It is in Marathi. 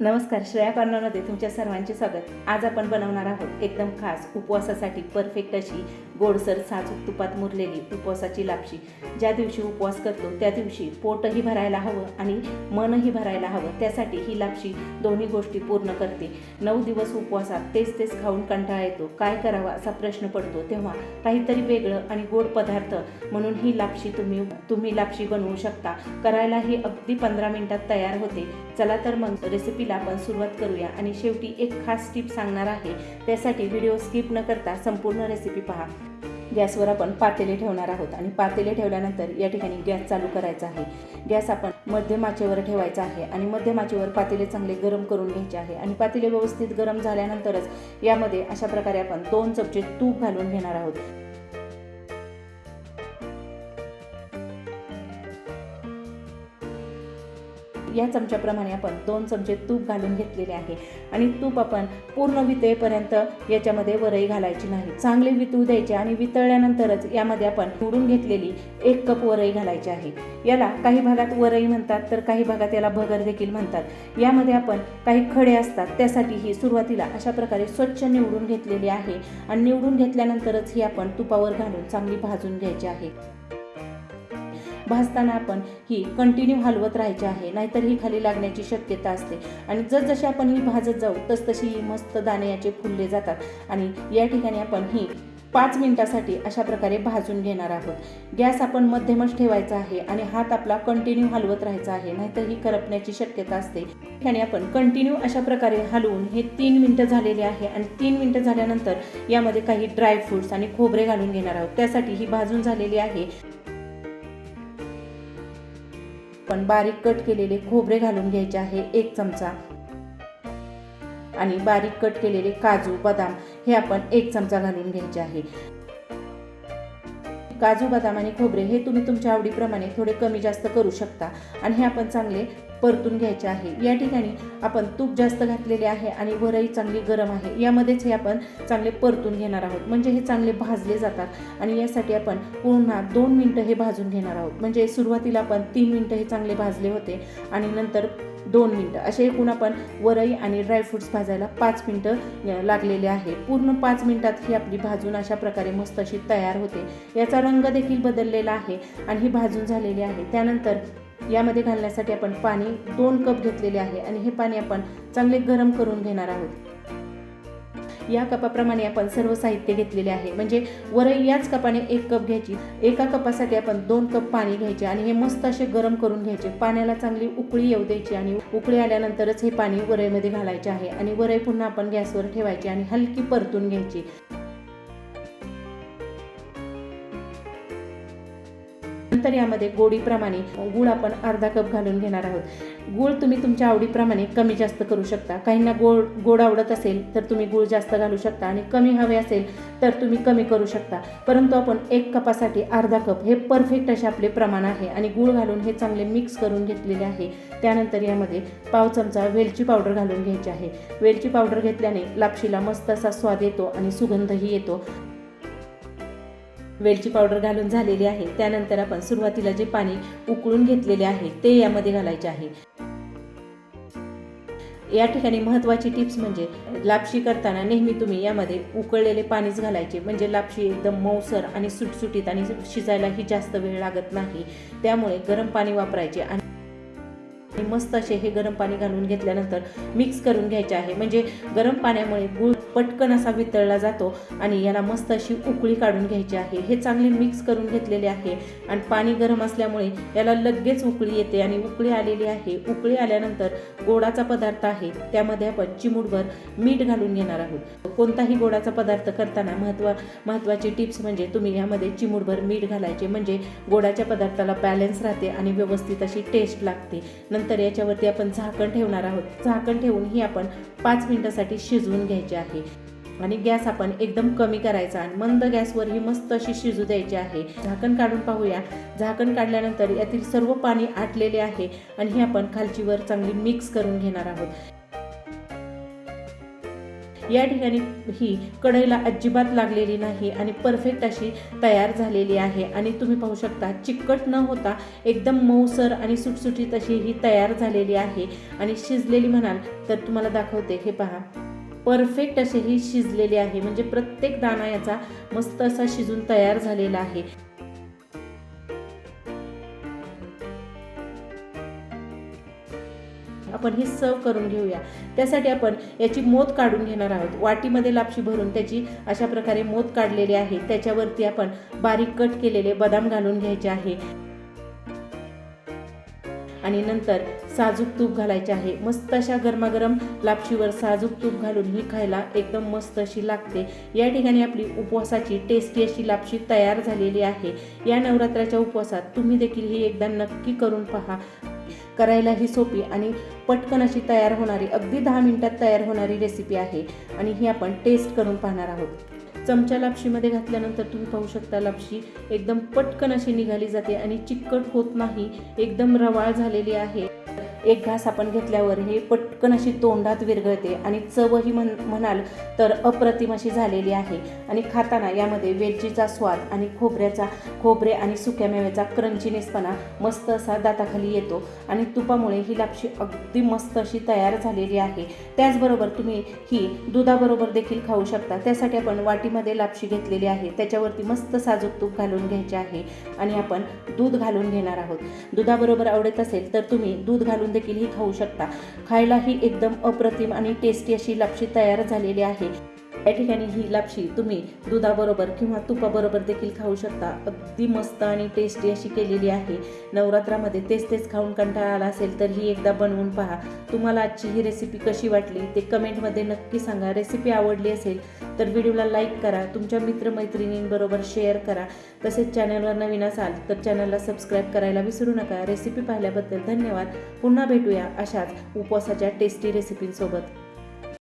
नमस्कार श्रेया कॉर्नरमध्ये तुमच्या सर्वांचे स्वागत. आज आपण बनवणार आहोत एकदम खास उपवासासाठी परफेक्ट अशी गोडसर साजूक तुपात मुरलेली उपवासाची लापशी. ज्या दिवशी उपवास करतो त्या दिवशी पोटही भरायला हवं आणि मनही भरायला हवं. त्यासाठी ही लापशी दोन्ही गोष्टी पूर्ण करते. नऊ दिवस उपवासात तेच तेच खाऊन कंटाळा येतो. काय करावा असा प्रश्न पडतो तेव्हा काहीतरी वेगळं आणि गोड पदार्थ म्हणून ही लापशी तुम्ही तुम्ही लापशी बनवू शकता. करायला ही अगदी पंधरा मिनिटात तयार होते. चला तर मग रेसिपी रेसिपीला आपण सुरुवात करूया. आणि शेवटी एक खास टिप सांगणार आहे. त्यासाठी व्हिडिओ स्किप न करता संपूर्ण रेसिपी पहा. गॅसवर आपण पातेले ठेवणार आहोत. आणि पातेले ठेवल्यानंतर या ठिकाणी गॅस चालू करायचा आहे. गॅस आपण मध्यम आचेवर ठेवायचा आहे. आणि मध्यम आचेवर पातेले चांगले गरम करून घ्यायचे आहे. आणि पातेले व्यवस्थित गरम झाल्यानंतरच यामध्ये अशा प्रकारे आपण दोन चमचे तूप घालून घेणार आहोत. या चमच्याप्रमाणे आपण दोन चमचे तूप घालून घेतलेले आहे. आणि तूप आपण पूर्ण वितळेपर्यंत याच्यामध्ये वरई घालायची नाही. चांगले वितळू द्यायचे आणि वितळल्यानंतरच यामध्ये आपण निवडून घेतलेली एक कप वरई घालायची आहे. याला काही भागात वरई म्हणतात तर काही भागात याला भगर देखील म्हणतात. यामध्ये आपण काही खडे असतात त्यासाठी ही सुरुवातीला अशा प्रकारे स्वच्छ निवडून घेतलेली आहे. आणि निवडून घेतल्यानंतरच ही आपण तुपावर घालून चांगली भाजून घ्यायची आहे. भाजताना आपण ही कंटिन्यू हलवत राहायची आहे. नाहीतर ही खाली लागण्याची शक्यता असते. आणि जसजशी आपण ही भाजत जाऊ तसतशी ही मस्त दाणे याचे फुलले जातात. आणि या ठिकाणी आपण ही पाच मिनिटासाठी अशा प्रकारे भाजून घेणार आहोत. गॅस आपण मध्यमच ठेवायचा आहे आणि हात आपला कंटिन्यू हलवत राहायचा आहे. नाहीतर ही करपण्याची शक्यता असते. ठिकाणी आपण कंटिन्यू अशा प्रकारे हलवून हे तीन मिनटं झालेले आहे. आणि तीन मिनटं झाल्यानंतर यामध्ये काही ड्रायफ्रुट्स आणि खोबरे घालून घेणार आहोत. त्यासाठी ही भाजून झालेली आहे. पण बारीक कट केलेले खोबरे घालून घ्यायचे आहे एक चमचा. आणि बारीक कट केलेले काजू बदाम हे आपण एक चमचा घालून घ्यायचे आहे. काजू बदाम आणि खोबरे हे तुम्ही तुमच्या आवडीप्रमाणे थोडे कमी जास्त करू शकता. आणि हे आपण चांगले परतून घ्यायचे आहे. या ठिकाणी आपण तूप जास्त घातलेले आहे आणि वरही चांगली गरम आहे. यामध्येच हे आपण चांगले परतून घेणार आहोत. म्हणजे हे चांगले भाजले जातात आणि यासाठी आपण पुन्हा दोन मिनटं हे भाजून घेणार आहोत. म्हणजे सुरुवातीला आपण तीन मिनटं हे चांगले भाजले होते आणि नंतर दोन मिनटं. असे एकूण आपण वरई आणि ड्रायफ्रुट्स भाजायला पाच मिनटं लागलेले आहे. पूर्ण पाच मिनटात ही आपली भाजून अशा प्रकारे मस्त अशी तयार होते. याचा रंग देखील बदललेला आहे आणि ही भाजून झालेली आहे. त्यानंतर यामध्ये घालण्यासाठी आपण पाणी दोन कप घेतलेले आहे आणि हे पाणी आपण चांगले गरम करून घेणार आहोत. या कपाप्रमाणे आपण सर्व साहित्य घेतलेले आहे. म्हणजे वरई याच कपाने एक कप घ्यायची. एका कपासाठी आपण दोन कप पाणी घ्यायचे आणि हे मस्त असे गरम करून घ्यायचे. पाण्याला चांगली उकळी येऊ द्यायची आणि उकळी आल्यानंतरच हे पाणी वरईमध्ये घालायचे आहे. आणि वरई पुन्हा आपण गॅसवर ठेवायची आणि हलकी परतून घ्यायची. नंतर यामध्ये गोडीप्रमाणे गूळ आपण अर्धा कप घालून घेणार आहोत. गूळ तुम्ही तुमच्या आवडीप्रमाणे कमी जास्त करू शकता. काहींना गोड गोड आवडत असेल तर तुम्ही गूळ जास्त घालू शकता आणि कमी हवे असेल तर तुम्ही कमी करू शकता. परंतु आपण एक कपासाठी अर्धा कप हे परफेक्ट असे आपले प्रमाण आहे आणि गूळ घालून हे चांगले मिक्स करून घेतलेले आहे. त्यानंतर यामध्ये पाव चमचा वेलची पावडर घालून घ्यायची आहे. वेलची पावडर घेतल्याने लापशीला मस्त असा स्वाद येतो आणि सुगंधही येतो. वेलची पावडर घालून झालेली आहे. त्यानंतर आपण सुरुवातीला जे पाणी उकळून घेतलेले आहे ते यामध्ये घालायचे आहे. या ठिकाणी महत्त्वाची टिप्स म्हणजे लापशी करताना नेहमी तुम्ही यामध्ये उकळलेले पाणीच घालायचे. म्हणजे लापशी एकदम मऊसर आणि सुटसुटीत आणि शिजायलाही जास्त वेळ लागत नाही. त्यामुळे गरम पाणी वापरायचे आणि आणि मस्त असे हे गरम पाणी घालून घेतल्यानंतर मिक्स करून घ्यायचे आहे. म्हणजे गरम पाण्यामुळे गूळ पटकन असा वितळला जातो आणि याला मस्त अशी उकळी काढून घ्यायची आहे. हे चांगले मिक्स करून घेतलेले आहे आणि पाणी गरम असल्यामुळे याला लगेच उकळी येते आणि उकळी आलेली आहे. उकळी आल्यानंतर गोडाचा पदार्थ आहे. त्यामध्ये आपण चिमूटभर मीठ घालून घेणार आहोत. कोणताही गोडाचा पदार्थ करताना महत्त्व महत्त्वाची टिप्स म्हणजे तुम्ही यामध्ये चिमूटभर मीठ घालायचे. म्हणजे गोडाच्या पदार्थाला बॅलन्स राहते आणि व्यवस्थित अशी टेस्ट लागते. नंतर याच्यावरती आपण झाकण ठेवणार आहोत. झाकण ठेवून ही आपण पाच मिनिटासाठी शिजवून घ्यायचे आहे. आणि गॅस आपण एकदम कमी करायचा आणि मंद गॅसवर ही मस्त अशी शिजू द्यायची आहे. झाकण काढून पाहूया. झाकण काढल्यानंतर यातील सर्व पाणी आटलेले आहे आणि हे आपण खालची वर चांगली मिक्स करून घेणार आहोत. या ठिकाणी ही कढईला अजिबात लागलेली नाही आणि परफेक्ट अशी तयार झालेली आहे. आणि तुम्ही पाहू शकता चिकट न होता एकदम मऊसर आणि सुटसुटीत अशी ही तयार झालेली आहे. आणि शिजलेली म्हणाल तर तुम्हाला दाखवते. हे पहा. परफेक्ट असे ही शिजलेली आहे. म्हणजे प्रत्येक दाणा याचा मस्त असा शिजून तयार झालेला आहे. आपण ही सर्व करून घेऊया. त्यासाठी आपण याची मोत काढून घेणार आहोत. वाटीमध्ये लापशी भरून त्याची अशा प्रकारे मोत काढलेली आहे. त्याच्यावरती आपण बारीक कट केलेले बदाम घालून घ्यायचे आहे. आणि नंतर साजूक तूप घालायचे आहे. मस्त अशा गरमागरम लापशीवर साजूक तूप घालून ही खायला एकदम मस्त अशी लागते. या ठिकाणी आपली उपवासाची टेस्टी अशी लापशी तयार झालेली आहे. या नवरात्राच्या उपवासात तुम्ही देखील ही एकदा नक्की करून पहा. करायला ही सोपी आणि पटकन अशी तयार होणारी अगदी दहा मिनिटात तयार होणारी रेसिपी आहे. आणि ही आपण टेस्ट करून पाहणार आहोत. चमचा लापशीमध्ये घातल्यानंतर तुम्ही पाहू शकता लापशी एकदम पटकन अशी निघाली जाते आणि चिकट होत नाही एकदम रवाळ झालेली आहे. एक घास आपण घेतल्यावर हे पटकन अशी तोंडात विरघळते आणि चवही म्हण म्हणाल तर अप्रतिम अशी झालेली आहे. आणि खाताना यामध्ये वेलचीचा स्वाद आणि खोबऱ्याचा खोबरे आणि सुक्या मेव्याचा क्रंचीनेसपणा मस्त असा दाताखाली येतो आणि तुपामुळे ही लापशी अगदी मस्त अशी तयार झालेली आहे. त्याचबरोबर तुम्ही ही दुधाबरोबर देखील खाऊ शकता. त्यासाठी आपण वाटीमध्ये लापशी घेतलेली आहे. त्याच्यावरती मस्त साजूक तूप घालून घ्यायचे आहे आणि आपण दूध घालून घेणार आहोत. दुधाबरोबर आवडत असेल तर तुम्ही दूध घालून देखील ही खाऊ शकता. खायलाही एकदम अप्रतिम आणि टेस्टी अशी लापशी तयार झालेली आहे. या ठिकाणी ही लापशी तुम्ही दुधाबरोबर किंवा तुपाबरोबर देखील खाऊ शकता. अगदी मस्त आणि टेस्टी अशी केलेली आहे. नवरात्रामध्ये तेच तेच खाऊन कंटाळा आला असेल तर ही एकदा बनवून पहा. तुम्हाला आजची ही रेसिपी कशी वाटली ते कमेंटमध्ये नक्की सांगा. रेसिपी आवडली असेल तर व्हिडिओला लाईक करा. तुमच्या मित्रमैत्रिणींबरोबर शेअर करा. तसेच चॅनलवर नवीन असाल तर चॅनलला सबस्क्राईब करायला विसरू नका. रेसिपी पाहिल्याबद्दल धन्यवाद. पुन्हा भेटूया अशाच उपवासाच्या टेस्टी रेसिपींसोबत